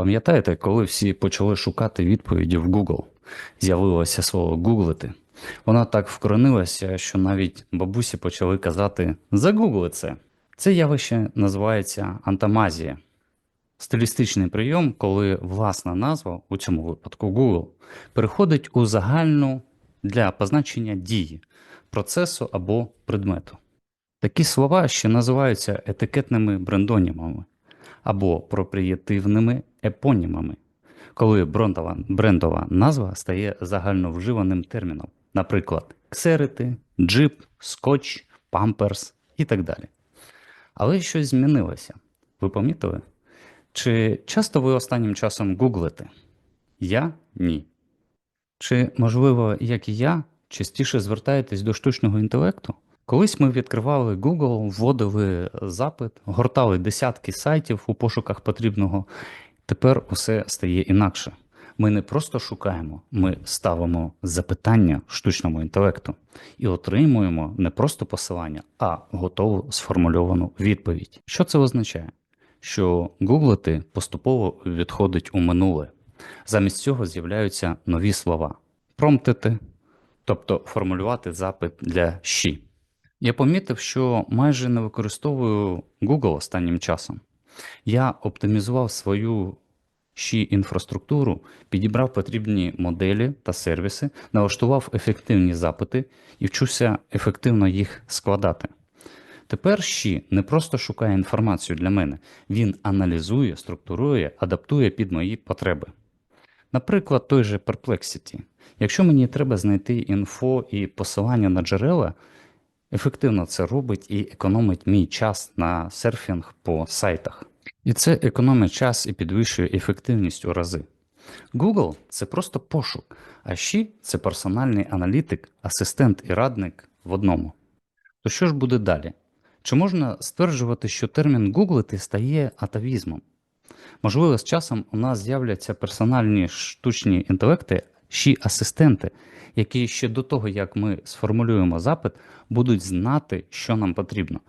Пам'ятаєте, коли всі почали шукати відповіді в Google? З'явилося слово гуглити. Воно так вкоренилося, що навіть бабусі почали казати загугли це. Це явище називається антомазія. Стилістичний прийом, коли власна назва, у цьому випадку Google, переходить у загальну для позначення дії, процесу або предмету. Такі слова ще називаються етикетними брендонімами або проприєтивними епонімами, коли брендова, брендова назва стає загальновживаним терміном, наприклад, ксерити, джип, скотч, памперс і так далі. Але щось змінилося. Ви помітили? Чи часто ви останнім часом гуглите? Я ні. Чи, можливо, як і я, частіше звертаєтесь до штучного інтелекту? Колись ми відкривали Google, вводили запит, гортали десятки сайтів у пошуках потрібного. Тепер усе стає інакше. Ми не просто шукаємо, ми ставимо запитання штучному інтелекту і отримуємо не просто посилання, а готову сформульовану відповідь. Що це означає? Що гуглити поступово відходить у минуле. Замість цього з'являються нові слова: промптити, тобто формулювати запит для щі. Я помітив, що майже не використовую Google останнім часом. Я оптимізував свою щі інфраструктуру, підібрав потрібні моделі та сервіси, налаштував ефективні запити і вчуся ефективно їх складати. Тепер щі не просто шукає інформацію для мене, він аналізує, структурує, адаптує під мої потреби. Наприклад, той же Perplexity. Якщо мені треба знайти інфо і посилання на джерела, ефективно це робить і економить мій час на серфінг по сайтах. І це економить час і підвищує ефективність у рази. Google це просто пошук, а ще це персональний аналітик, асистент і радник в одному. То що ж буде далі? Чи можна стверджувати, що термін гуглити стає атавізмом? Можливо, з часом у нас з'являться персональні штучні інтелекти, ще асистенти, які ще до того, як ми сформулюємо запит, будуть знати, що нам потрібно.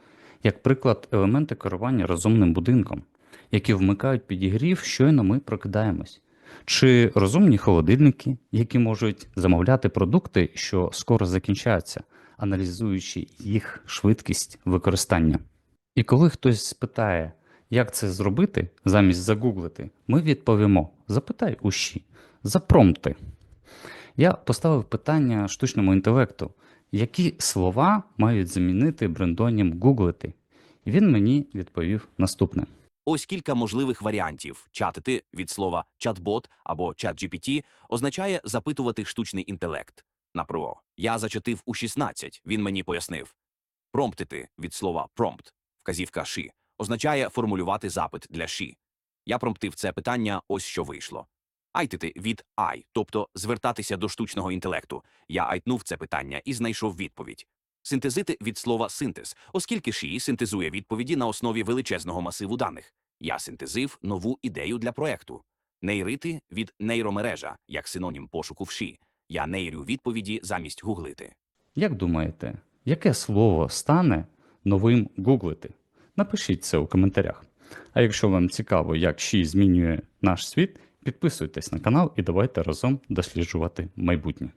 Як приклад, елементи керування розумним будинком, які вмикають підігрів, щойно ми прокидаємось. Чи розумні холодильники, які можуть замовляти продукти, що скоро закінчаються, аналізуючи їх швидкість використання. І коли хтось спитає, як це зробити, замість загуглити, ми відповімо: запитай ущі, запромти. Я поставив питання штучному інтелекту, які слова мають замінити брендонім гуглити. І він мені відповів наступне. Ось кілька можливих варіантів. Чатити від слова чат-бот або чат-GPT означає запитувати штучний інтелект. Наприклад, я зачатив у 16, він мені пояснив. Промптити від слова prompt, вказівка ші, означає формулювати запит для ші. Я промптив це питання, ось що вийшло. Айтити від I, тобто звертатися до штучного інтелекту. Я айтнув це питання і знайшов відповідь. Синтезити від слова синтез, оскільки ші синтезує відповіді на основі величезного масиву даних. Я синтезив нову ідею для проекту. Нейрити від нейромережа, як синонім пошуку в ші. Я нейрю відповіді замість гуглити. Як думаєте, яке слово стане новим гуглити? Напишіть це у коментарях. А якщо вам цікаво, як щі змінює наш світ, підписуйтесь на канал і давайте разом досліджувати майбутнє.